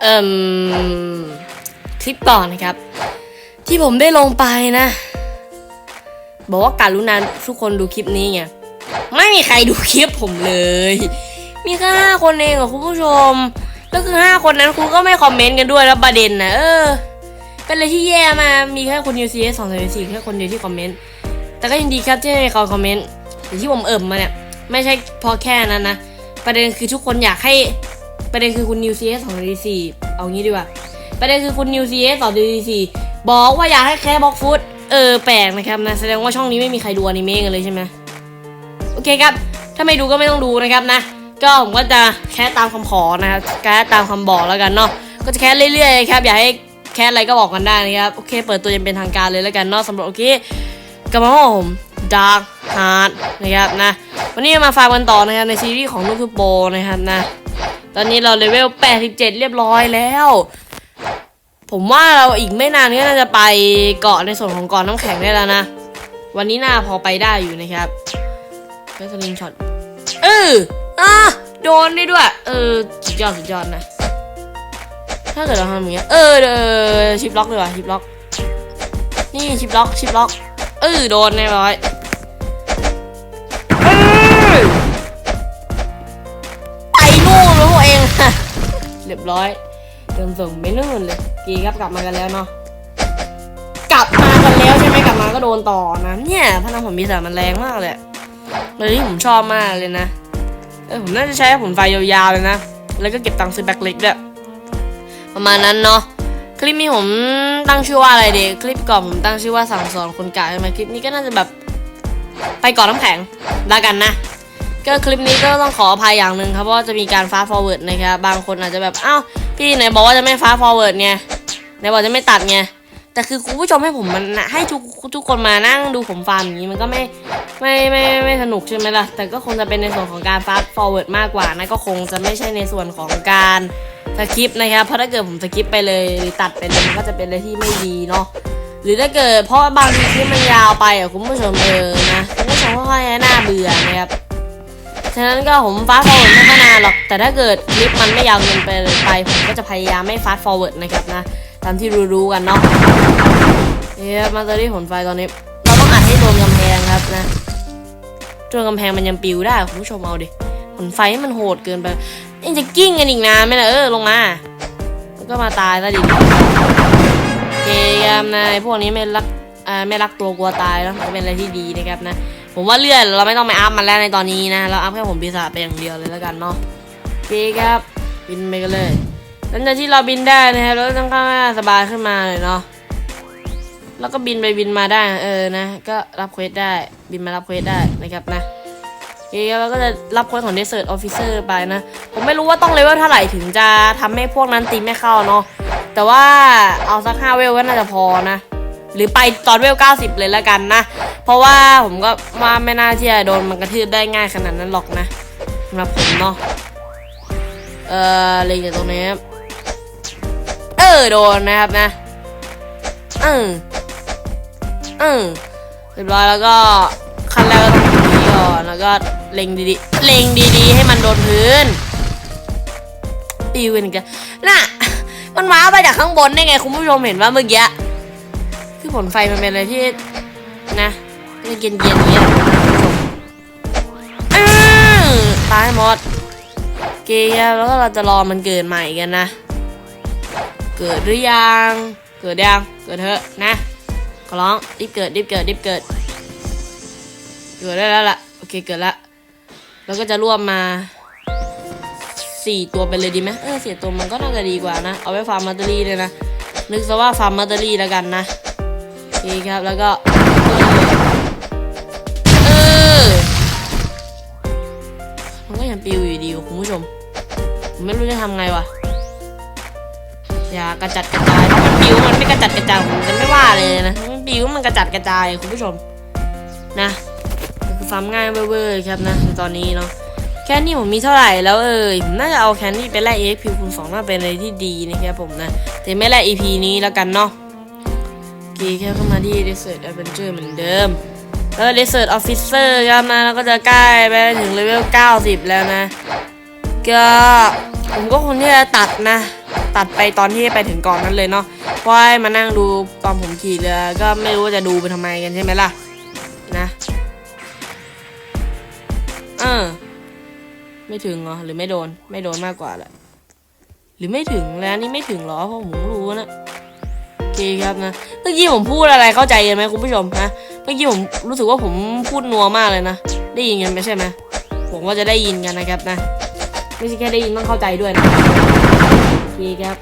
เอ่มคลิปก่อนนะครับ ที่ผมได้ลงไปนะ บอกว่าการุณาทุกคนดูคลิปนี้ไงไม่มีใครดูคลิปผมเลย มีแค่ห้าคนเองอคุณผู้ชม แล้วคือห้าคนนั้นคุณก็ไม่คอมเมนต์กันด้วยแล้วประเด็นนะเออ เป็นอะไรที่แย่มามีแค่คนยูซีสองสามสี่แค่คนเดียวที่คอมเมนต์แต่ก็ยังดีครับที่เขาคอมเมนต์แต่ที่ผมเอิ่มมาเนี่ย ไม่ใช่พอแค่นั้นนะ ประเด็นคือทุกคนอยากให้ ประเด็นคือคุณนิวซีสองดีสี่เอางี้ดีกว่า ประเด็นคือคุณนิวซีสองดีสี่บอกว่าอยากให้แค่บล็อกฟุตเออแปลกนะครับนะแสดงว่าช่องนี้ไม่มีใครดูอนิเมะกันเลยใช่ไหมโอเคครับ ถ้าไม่ดูก็ไม่ต้องดูนะครับนะ ก็ผมก็จะแค่ตามคำขอนะครับแค่ตามคำบอกแล้วกันเนาะก็จะแค่เรื่อยๆครับอยากให้แค่อะไรก็บอกกันได้นะครับโอเค เปิดตัวยังเป็นทางการเลยแล้วกันเนาะสำหรับโอเคกับมาของผมดาร์ h ฮาร์ดนะครับนะวันนี้มาฟังกันต่อนะครับในซีรีส์ของลูกทูโปนะครับนะ ตอนนี้เราเลเวล 87 เรียบร้อยแล้ว ผมว่าเราอีกไม่นานก็น่าจะไปเกาะในส่วนของเกาะน้ำแข็งได้แล้วนะ วันนี้น่าพอไปได้อยู่นะครับเป็นสลิงช็อต เอออะโดนได้ด้วย เออสุดยอดสุดยอดนะ ถ้าเกิดเราทำอย่างเงี้ย เออเออชิปล็อกเลยว่ะชิปล็อก นี่ชิปล็อกชิปล็อก เออโดนเรียบร้อยเออไปนู่นแล้ว เรียบร้อยเดินส่งไปนู่นเลยกีครับกลับมากันแล้วเนาะกลับมากันแล้วใช่ไหมกลับมาก็โดนต่อนะเนี่ยพลังผมมีสารมันแรงมากเลยเลยที่ผมชอบมากเลยนะเออผมน่าจะใช้ผลไฟยาวๆเลยนะแล้วก็เก็บตังค์ซื้อแบ็คเล็กด้วยประมาณนั้นเนาะคลิปนี้ผมตั้งชื่อว่าอะไรดีคลิปก่อนผมตั้งชื่อว่าสั่งสอนคนกะใช่ไหมคลิปนี้ก็น่าจะแบบไปก่อนน้ำแข็งแล้วกันนะ ก็คลิปนี้ก็ต้องขออภัยอย่างหนึ่งครับเพราะจะมีการฟาฟอร์เวิร์ดนะครับบางคนอาจจะแบบอ้าวพี่ไหนบอกว่าจะไม่ฟาฟอร์เวิร์ดไงไหนบอกจะไม่ตัดไงแต่คือคุณผู้ชมให้ผมมันให้ทุกทุกคนมานั่งดูผมฟาร์มอย่างนี้มันก็ไม่ไม่ไม่ไม่ไม่สนุกใช่ไหมล่ะ แต่ก็คงจะเป็นในส่วนของการฟา s t ฟอร์เวิร์ดมากกว่านะก็คงจะไม่ใช่ในส่วนของการสคริปนะครับเพราะถ้าเกิดผมสคริปไปเลยหรือตัดไปเลยมันก็จะเป็นอะไรที่ไม่ดีเนาะหรือถ้าเกิดเพราะบางทีคลิปมันยาวไปอะคุณผู้ชมเออนะคุณผู้ชมค่อยๆน่าเบื่อนะครับ ฉะนั้นก็ผมฟาสต์ฟอร์เวิร์ดไม่ค่อยนานหรอก แต่ถ้าเกิดคลิปมันไม่ยาวเกินไปไปผมก็จะพยายามไม่ฟาสต์ฟอร์เวิร์ดนะครับนะ ตามที่รู้ๆกันเนาะเนี่ยมาตอนนี้ผลไฟตอนนี้ เราต้องอัดให้โดนกำแพงครับนะโดนกำแพงมันยังปิวได้คุณผู้ชมเอาดิผลไฟมันโหดเกินไปยังจะกิ้งกันอีกนานไหมล่ะเออลงมาแล้วก็มาตายซะดิเกมนายพวกนี้ไม่รักอ่าไม่รักตัวกลัวตายแล้วมันก็เป็นอะไรที่ดีนะครับนะ ผมว่าเลื่อนเราไม่ต้องไปอัพมันแล้วในตอนนี้นะ เราอัพแค่ผมปีศาจไปอย่างเดียวเลยแล้วกันเนาะโอเคครับ บินไปกันเลยหลังจากที่เราบินได้นะครับเราก็ต้องข้างหน้าสบายขึ้นมาเลยเนาะแล้วก็บินไปบินมาได้เออนะ ก็รับเควสได้บินมารับเควสได้นะครับนะโอเคครับแล้วก็จะรับเควสของ Desert Officer ไปนะ ผมไม่รู้ว่าต้องเลเวลเท่าไหร่ถึงจะทำให้พวกนั้นตีไม่เข้าเนาะแต่ว่าเอาสักห้าเวลก็น่าจะพอนะ หรือไปตอนเวล 90 เลยแล้วกันนะ เพราะว่าผมก็ว่าไม่น่าที่จะโดนมันกระทืบได้ง่ายขนาดนั้นหรอกนะสำหรับผมเนาะเออเล็งจากตรงนี้ครับเออโดนนะครับนะเออเออเรียบร้อยแล้วก็ขั้นแรกก็ต้องนี้ก่อนแล้วก็เล็งดีๆเล็งดีๆ ให้มันโดนพื้นปิวกันกันน่ะมันว้าไปจากข้างบนได้ไงคุณผู้ชมเห็นว่าเมื่อกี้ คือผลไฟมันเป็นอะไรที่นะมันเย็นเย็นๆอย่างเงี้ยอื้อตายหมด เกียแล้วก็เราจะรอมันเกิดใหม่กันนะ เกิดหรือยัง เกิดยัง เกิดเถอะนะขอร้องรีบเกิดรีบเกิดรีบเกิด เกิดได้แล้วล่ะ โอเคเกิดละแล้วก็จะรวมมาสี่ตัวไปเลยดีไหมเออสี่ตัวมันก็น่าจะดีกว่านะ เอาไว้ฟาร์มมัตเตอรี่เลยนะ นึกซะว่าฟาร์มมัตเตอรี่แล้วกันนะ โอเครับแล้วก็เออมันก็ยังปิวอยู่ดีว่ะคุณผู้ชม ผมไม่รู้จะทำไงวะอย่ากระจัดกระจายมันปิวมันไม่กระจัดกระจายผมจะไม่ว่าเลยนะมันปิวมันกระจัดกระจายคุณผู้ชมนะคือฟาร์มง่ายเว่อร์ๆครับนะตอนนี้เนาะแค่นี้ผมมีเท่าไหร่แล้วเอ่ยผมน่าจะเอาแคนดี้ไปแลก EXP คูณสองน่าเป็นอะไรที่ดีนะครับผมนะแต่ไม่แลก EP นี้แล้วกันเนาะ กีแค่เข้ามาที่ Desert Adventure เหมือนเดิม แล้ว Desert Officer ครับนะแล้วก็จะใกล้ไปถึงเลเวล 90 แล้วนะ ก็ผมก็คงที่จะตัดนะ ตัดไปตอนที่ไปถึงก่อนนั้นเลยเนาะเพราะให้มานั่งดูตอนผมขี่เรือก็ไม่รู้ว่าจะดูไปทำไมกันใช่ไหมล่ะ นะ เออ ไม่ถึงเหรอ หรือไม่โดน ไม่โดนมากกว่าแหละหรือไม่ถึงแล้วนี่ไม่ถึงหรอเพราะผมรู้นะ เคครับนะเมื่อกี้ผมพูดอะไรเข้าใจกันไหมคุณผู้ชมนะเมื่อกี้ผมรู้สึกว่าผมพูดนัวมากเลยนะได้ยินกันไหมใช่ไหมผมว่าจะได้ยินกันนะครับนะ ไม่ใช่แค่ได้ยินต้องเข้าใจด้วยนะโอเคครับ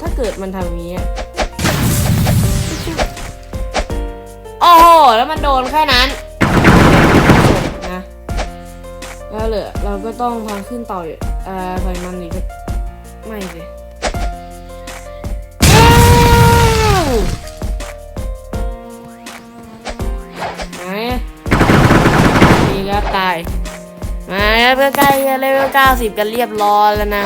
ถ้าเกิดมันทำอย่างนี้อะโอ้โหแล้วมันโดนแค่นั้นนะแล้วเหลือเราก็ต้องพาขึ้นต่ออีกอ่าถอยมันอีกไม่สิอ้ ครับตาย มาครับใกล้ๆเลเวล90 กันเรียบร้อยแล้วนะ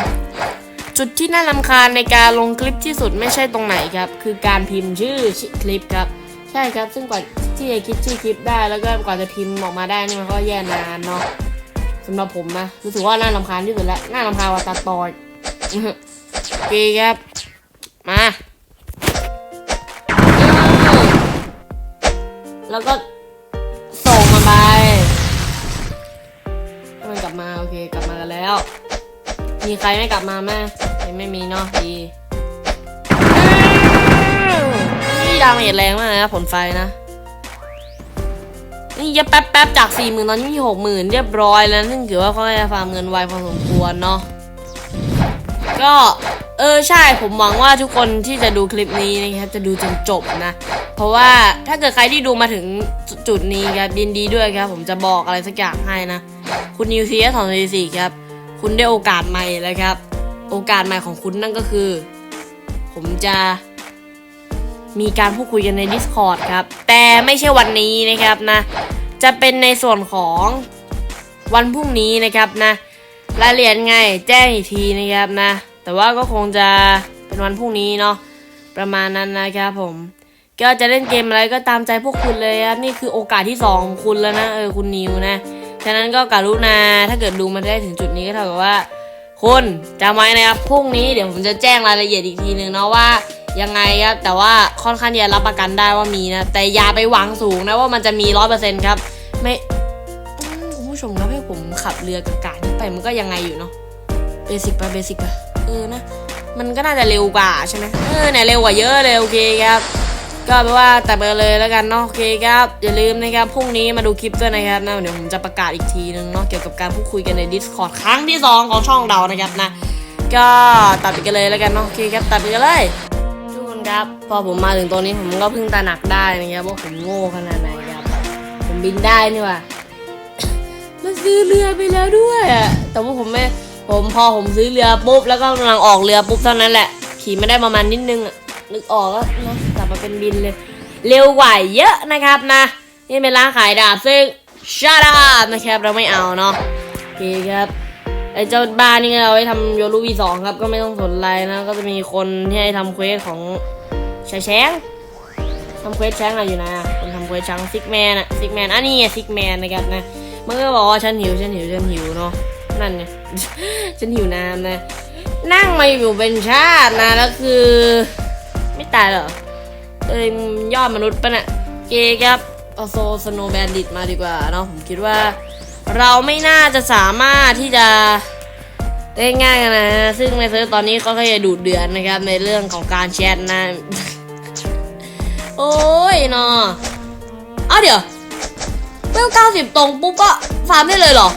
จุดที่น่ารำคาญในการลงคลิปที่สุดไม่ใช่ตรงไหนครับ คือการพิมพ์ชื่อคลิปครับ ใช่ครับซึ่งกว่าที่จะคิดชื่อคลิปได้แล้วก็กว่าจะพิมพ์ออกมาได้นี่มันก็แย่นานเนาะสำหรับผมนะรู้สึกว่าน่ารำคาญที่สุดแล้วน่ารำคาญกว่าตัดต่ออีกโอเคครับ มาแล้วก็ เคกลับมากันแล้ว มีใครไม่กลับมาไหมยังไม่มีเนาะดีนี่ดาเมจแรงมากนะผลไฟนะนี่ยับแป๊บแป๊บจากสี่หมื่นตอนนี้มีหกหมื่นเรียบร้อยแล้วซึ่งถือว่าเขาจะฟาร์มเงินไวพอสมควรเนาะก็ เออใช่ผมหวังว่าทุกคนที่จะดูคลิปนี้นะครับจะดูจนจบนะ เพราะว่าถ้าเกิดใครที่ดูมาถึงจุดนี้ครับยินดีด้วยครับ ผมจะบอกอะไรสักอย่างให้นะ คุณนิวซีเอสสองสี่ครับ คุณได้โอกาสใหม่แล้วครับ โอกาสใหม่ของคุณนั่นก็คือ ผมจะมีการพูดคุยกันใน Discord ครับ แต่ไม่ใช่วันนี้นะครับนะ จะเป็นในส่วนของวันพรุ่งนี้นะครับนะรายละเอียดไงแจ้งอีกทีนะครับนะ แต่ว่าก็คงจะเป็นวันพรุ่งนี้เนาะประมาณนั้นนะครับผม ก็จะเล่นเกมอะไรก็ตามใจพวกคุณเลยครับนี่คือโอกาสที่สองของคุณแล้วนะเออคุณนิวนะฉะนั้นก็กรุณาถ้าเกิดดูมาได้ถึงจุดนี้ก็เท่ากับว่า คุณจำไว้นะครับพรุ่งนี้เดี๋ยวผมจะแจ้งรายละเอียดอีกทีหนึ่งเนาะว่ายังไงครับแต่ว่าค่อนข้างจะรับประกันได้ว่ามีนะแต่อย่าไปหวังสูงนะว่ามันจะมีร้อยเปอร์เซ็นต์ครับ ไม่คุณผู้ชมครับให้ผมขับเรือกากานี้ไปมันก็ยังไงอยู่เนาะเบสิกปะเบสิกปะ เออนะมันก็น่าจะเร็วกว่าใช่ไหมเออเนี่ยเร็วกว่าเยอะเลยโอเคครับก็แปลว่าแต่ไปเลยแล้วกันเนาะโอเคครับอย่าลืมนะครับพรุ่งนี้มาดูคลิปด้วยนะครับนะเดี๋ยวผมจะประกาศอีกทีนึงเนาะเกี่ยวกับการพูดคุยกันใน Discord ครั้งที่ 2 ของช่องเรานะครับนะก็ตัดไปกันเลยแล้วกันเนาะโอเคครับตัดไปกันเลยทุกคนครับพอผมมาถึงตรงนี้ผมก็เพิ่งตระหนักได้นะครับว่าผมโง่ขนาดไหนครับผมบินได้นี่ว่ามันซื้อเรือไปแล้วด้วยอะแต่ว่าผมไม่ ผมพอผมซื้อเรือปุ๊บแล้วก็กำลังออกเรือปุ๊บเท่านั้นแหละ ขี่ไม่ได้ประมาณนิดนึงอะนึกออกแล้วนะกลับมาเป็นบินเลย เร็วกว่าเยอะนะครับนะ นี่เป็นร้านขายดาบซึ่งชาดาบนะครับเราไม่เอาเนาะโอเคครับไอเจ้าบ้านนี่เอาไว้ทำโยรูวีสองครับ ก็ไม่ต้องสนอะไรนะ ก็จะมีคนที่ให้ทำเควสของชายแชงทำเควสแชงอะไรอยู่นะคนทำเควสช้างซิกแมนอะซิกแมนอันนี้ไงซิกแมนนะครับนะมันก็บอกว่าฉันหิวฉันหิวฉันหิวเนาะนั่นไง ฉันหิวน้ำนะ นั่งมาอยู่เป็นชาตินะแล้วคือ ไม่ตายเหรอเอ้ยยอดมนุษย์ปะเนี่ยเกย์ครับเอาโซสโนแบนดิตมาดีกว่าเนาะผมคิดว่า เราไม่น่าจะสามารถที่จะได้ง่ายกันนะ ซึ่งในเซิร์ฟตอนนี้เขาก็จะดูดเดือนนะครับ ในเรื่องของการแชทนะ โอ้ยเนาะเอาเดี๋ยวเวลเก้าสิบตรงปุ๊บก็ฟาร์มได้เลยเหรอ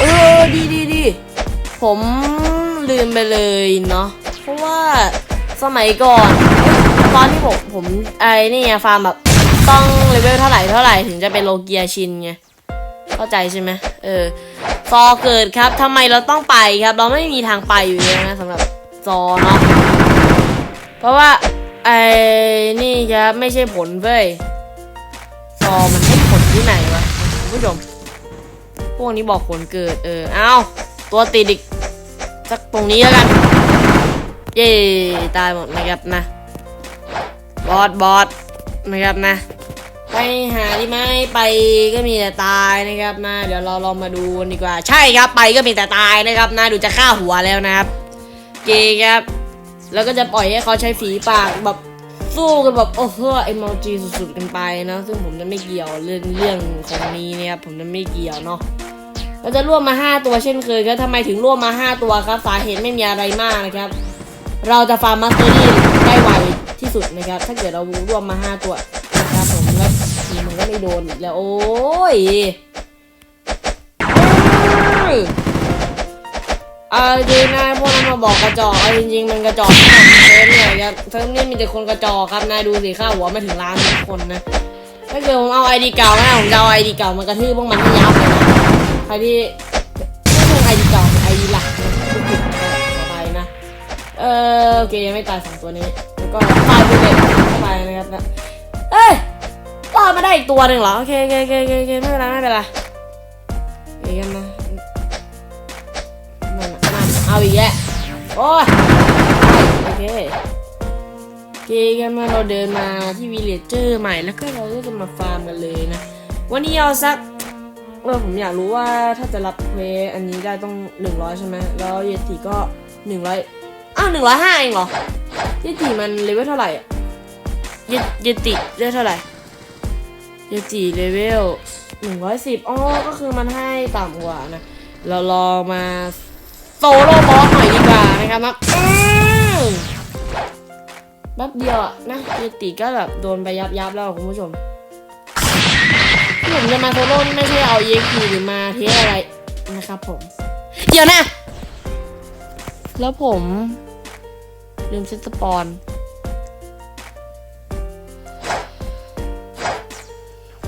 เออดีดีดีผมลืมไปเลยเนาะเพราะว่าสมัยก่อน ตอนที่ผมผมไอ้นี่ไงฟาร์มแบบต้องเลเวลเท่าไหร่เท่าไหร่ถึงจะเป็นโลเกียชินไงเข้าใจใช่ไหมเออซอเกิดครับทำไมเราต้องไปครับ เราไม่มีทางไปอยู่เลยนะสำหรับซอเนาะเพราะว่าไอ้นี่ครับไม่ใช่ผลเว้ยซอมันให้ผลที่ไหนวะคุณผู้ชม พวกนี้บอกผลเกิด เออ เอาตัวติดอีกสักตรงนี้แล้วกัน เย้ตายหมดนะครับนะ บอสบอสนะครับนะ ไปหาดีไหมไปก็มีแต่ตายนะครับนะ เดี๋ยวเราลองมาดูดีกว่า ใช่ครับไปก็มีแต่ตายนะครับนะ ดูจะฆ่าหัวแล้วนะครับ เกย์ครับ แล้วก็จะปล่อยให้เขาใช้ฝีปากแบบ สู้กันแบบโอ้โหเอมจีสุดๆกันไปนะ ซึ่งผมจะไม่เกี่ยวเรื่องเรื่องของนี้นะครับผมจะไม่เกี่ยวเนาะเราจะร่วมมา 5 ตัวเช่นเคยครับทำไมถึงร่วมมา 5 ตัวครับ สาเหตุไม่มีอะไรมากนะครับ เราจะฟาร์มมาสเตอรี่ได้ไวที่สุดนะครับ ถ้าเกิดเราร่วมมา 5 ตัวนะครับผมแล้วทีมมันก็ไม่โดนอีกแล้วโอ้ย เอ้ยเอาจริงนะพวกนั้นมาบอกกระจอกเอาจริงๆมันกระจอกทั้งหมดเซิร์ฟเนี่ยเซิร์ฟนี่มีแต่คนกระจอกครับนายดูสิค่าหัวมาถึงล้านทุกคนนะถ้าเกิดผมเอาไอดีเก่านะผมจะเอาไอดีเก่ามากระทืบพวกมันให้ยับเลยใครที่ไม่ใช่ไอดีเก่าไอดีหลักนะพูดผิดนะครับขออภัยนะเออโอเคยังไม่ตายสองตัวนี้แล้วก็ตายไปเลยเข้าไปนะครับนะเอ้ยรอดมาได้อีกตัวหนึ่งเหรอโอเคโอเคโอเคโอเคไม่เป็นไรไม่เป็นไร เอาอีกแล้วโอ้ยโอเคโอเคกันมาเราเดินมาที่วิลเลจเจอร์ใหม่แล้วก็เราก็จะมาฟาร์มกันเลยนะ วันนี้เอาสักเออผมอยากรู้ว่าถ้าจะรับเควสอันนี้ได้ต้องหนึ่งร้อยใช่ไหมแล้วเยติก็หนึ่งร้อยอ้าวหนึ่งร้อยห้าเองเหรอ เยติมันเลเวลเท่าไหร่เยเยติเลเวลเท่าไหร่เยติเลเวลหนึ่งร้อยสิบอ๋อก็คือมันให้ต่ำกว่านะ เราลองมา โซโล่บอสหน่อยดีกว่านะครับนะอืมแป๊บเดียวอะนะเยติก็แบบโดนไปยับยับแล้วคุณผู้ชมที่ผมจะมาโซโล่นี่ไม่ใช่เอาเอ็กซ์หรือมาเทอะไรนะครับผม เดี๋ยวนะ แล้วผมลืมเซตสปอน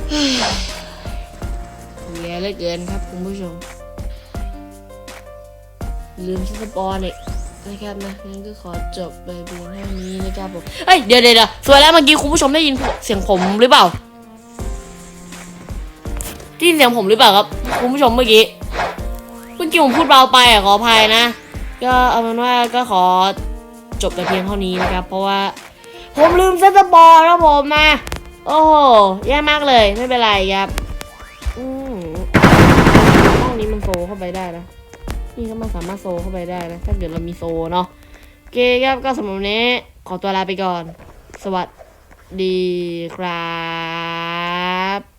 เฮ้ยแย่เหลือเกินครับคุณผู้ชม ลืมเซตสปอนอีกนะครับนะงั้นก็ขอจบไปเพียงเท่านี้นะครับผมเฮ้ยเดี๋ยวเดี๋ยวเดี๋ยวสวยแล้วเมื่อกี้คุณผู้ชมได้ยินเสียงผมหรือเปล่าได้ยินเสียงผมหรือเปล่าครับคุณผู้ชมเมื่อกี้เมื่อกี้ผมพูดเบาไปอะขออภัยนะ ก็เอาเป็นว่าก็ขอจบแต่เพียงเท่านี้นะครับ เพราะว่า ผมลืมเซตสปอร์แล้วผมนะโอ้โหแย่มากเลยไม่เป็นไรครับ อืมห้องนี้มันโซเข้าไปได้นะ นี่ก็มาสามารถโซเข้าไปได้นะถ้าเกิดเรามีโซเนาะโอเคครับก็สำหรับวันนี้ขอตัวลาไปก่อน สวัสดีครับ